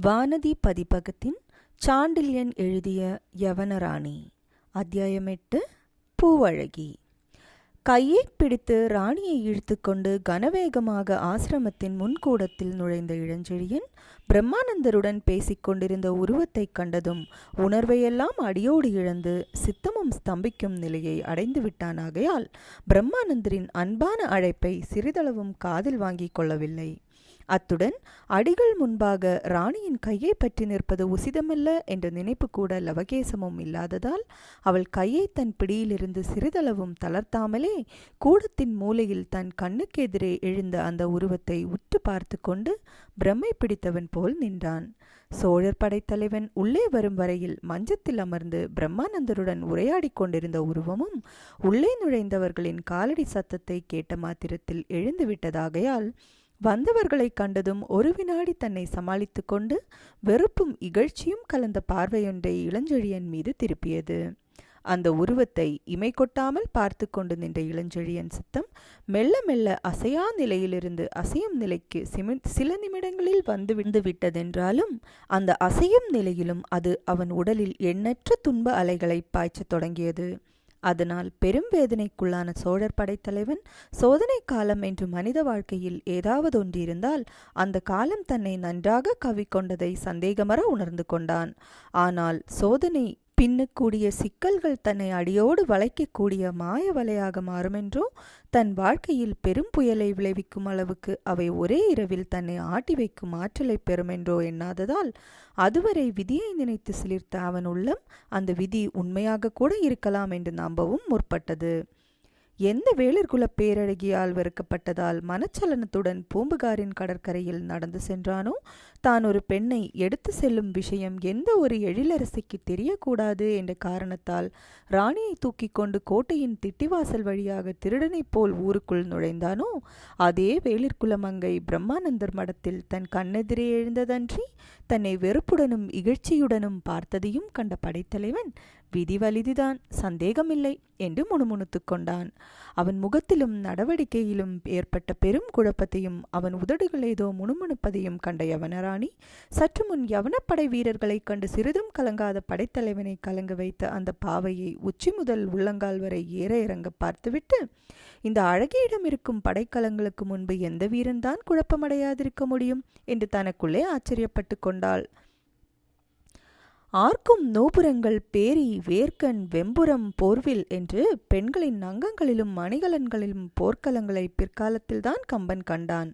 வானதி பதிப்பகத்தின் சாண்டில்யன் எழுதிய யவனராணி. அத்தியாயம் எட்டு பூவழகி. கையைப் பிடித்து ராணியை இழுத்துக்கொண்டு கனவேகமாக ஆசிரமத்தின் முன்கூடத்தில் நுழைந்த இளஞ்செழியன் பிரம்மானந்தருடன் பேசிக் கொண்டிருந்த உருவத்தைக் கண்டதும் உணர்வையெல்லாம் அடியோடு இழந்து சித்தமும் ஸ்தம்பிக்கும் நிலையை அடைந்து விட்டானாகையால் பிரம்மானந்தரின் அன்பான அழைப்பை சிறிதளவும் காதில் வாங்கிக் கொள்ளவில்லை. அத்துடன் அடிகள் முன்பாக ராணியின் கையை பற்றி நிற்பது உசிதமல்ல என்ற நினைப்பு கூட லவகேசமும் இல்லாததால் அவள் கையை தன் பிடியிலிருந்து சிறிதளவும் தளர்த்தாமலே கூடத்தின் மூலையில் தன் கண்ணுக்கெதிரே எழுந்த அந்த உருவத்தை உற்று பார்த்து கொண்டு பிரம்மை பிடித்தவன் போல் நின்றான். சோழர் படைத்தலைவன் உள்ளே வரும் வரையில் மஞ்சத்தில் அமர்ந்து பிரம்மானந்தருடன் உரையாடிக் கொண்டிருந்த உருவமும் உள்ளே நுழைந்தவர்களின் காலடி சத்தத்தை கேட்ட மாத்திரத்தில் எழுந்து விட்டதாகையால் வந்தவர்களை கண்டதும் ஒரு வினாடி தன்னை சமாளித்து கொண்டு வெறுப்பும் இகழ்ச்சியும் கலந்த பார்வையொன்றை இளஞ்செழியன் மீது திருப்பியது. அந்த உருவத்தை இமை கொட்டாமல் பார்த்து கொண்டு நின்ற இளஞ்செழியன் சித்தம் மெல்ல மெல்ல அசையா நிலையிலிருந்து அசையும் நிலைக்கு சிமி சில நிமிடங்களில் வந்து விழுந்து விட்டதென்றாலும் அந்த அசையும் நிலையிலும் அது அவன் உடலில் எண்ணற்ற துன்ப அலைகளை பாய்ச்சத் தொடங்கியது. அதனால் பெரும் வேதனைக்குள்ளான சோழர் படைத்தலைவன் சோதனை காலம் என்று மனித வாழ்க்கையில் ஏதாவது ஒன்றிருந்தால் அந்த காலம் தன்னை நன்றாக கவிக்கொண்டதை சந்தேகமற உணர்ந்து கொண்டான். ஆனால் சோதனை பின்னக்கூடிய சிக்கல்கள் தன்னை அடியோடு வளைக்கக்கூடிய மாய வலையாக மாறுமென்றோ தன் வாழ்க்கையில் பெரும் புயலை விளைவிக்கும் அளவுக்கு அவை ஒரே இரவில் தன்னை ஆட்டி வைக்கும் ஆற்றலை பெறுமென்றோ எண்ணாததால் அதுவரை விதியை நினைத்து சிலிர்த்த அவன் உள்ளம் அந்த விதி உண்மையாக கூட இருக்கலாம் என்று நம்பவும் முற்பட்டது. எந்த வேளிர்குல பேரழகியால் வெறுக்கப்பட்டதால் மனச்சலனத்துடன் பூம்புகாரின் கடற்கரையில் நடந்து சென்றானோ? தான் ஒரு பெண்ணை எடுத்து செல்லும் விஷயம் எந்த ஒரு எழிலரசிக்கு தெரியக்கூடாது என்ற காரணத்தால் ராணியை தூக்கி கொண்டு கோட்டையின் திட்டிவாசல் வழியாக திருடனைப் போல் ஊருக்குள் நுழைந்தானோ? அதே வேளிர்குல மங்கை பிரம்மானந்தர் மடத்தில் தன் கண்ணெதிரே எழுந்ததன்றி தன்னை வெறுப்புடனும் இகழ்ச்சியுடனும் பார்த்ததையும் கண்ட படைத்தலைவன் விதி வலிதிதான் சந்தேகமில்லை என்று முணுமுணுத்து கொண்டான். அவன் முகத்திலும் நடவடிக்கையிலும் ஏற்பட்ட பெரும் குழப்பத்தையும் அவன் உதடுகள் ஏதோ முணுமுணுப்பதையும் கண்ட யவனராணி சற்று முன் யவனப்படை வீரர்களைக் கண்டு சிறிதும் கலங்காத படைத்தலைவனை கலங்க வைத்த அந்த பாவையை உச்சி முதல் உள்ளங்கால் வரை ஏற இறங்க பார்த்துவிட்டு இந்த அழகியிடம் இருக்கும் படைக்கலங்களுக்கு முன்பு எந்த வீரன்தான் குழப்பமடையாதிருக்க முடியும்? என்று தனக்குள்ளே ஆச்சரியப்பட்டு கொண்டாள். ஆர்க்கும் நோபுரங்கள் பேரி வேர்க்கன் வெம்புரம் போர்வில் என்று பெண்களின் அங்கங்களிலும் மணிகலன்களிலும் போர்க்களங்களை பிற்காலத்தில்தான் கம்பன் கண்டான்.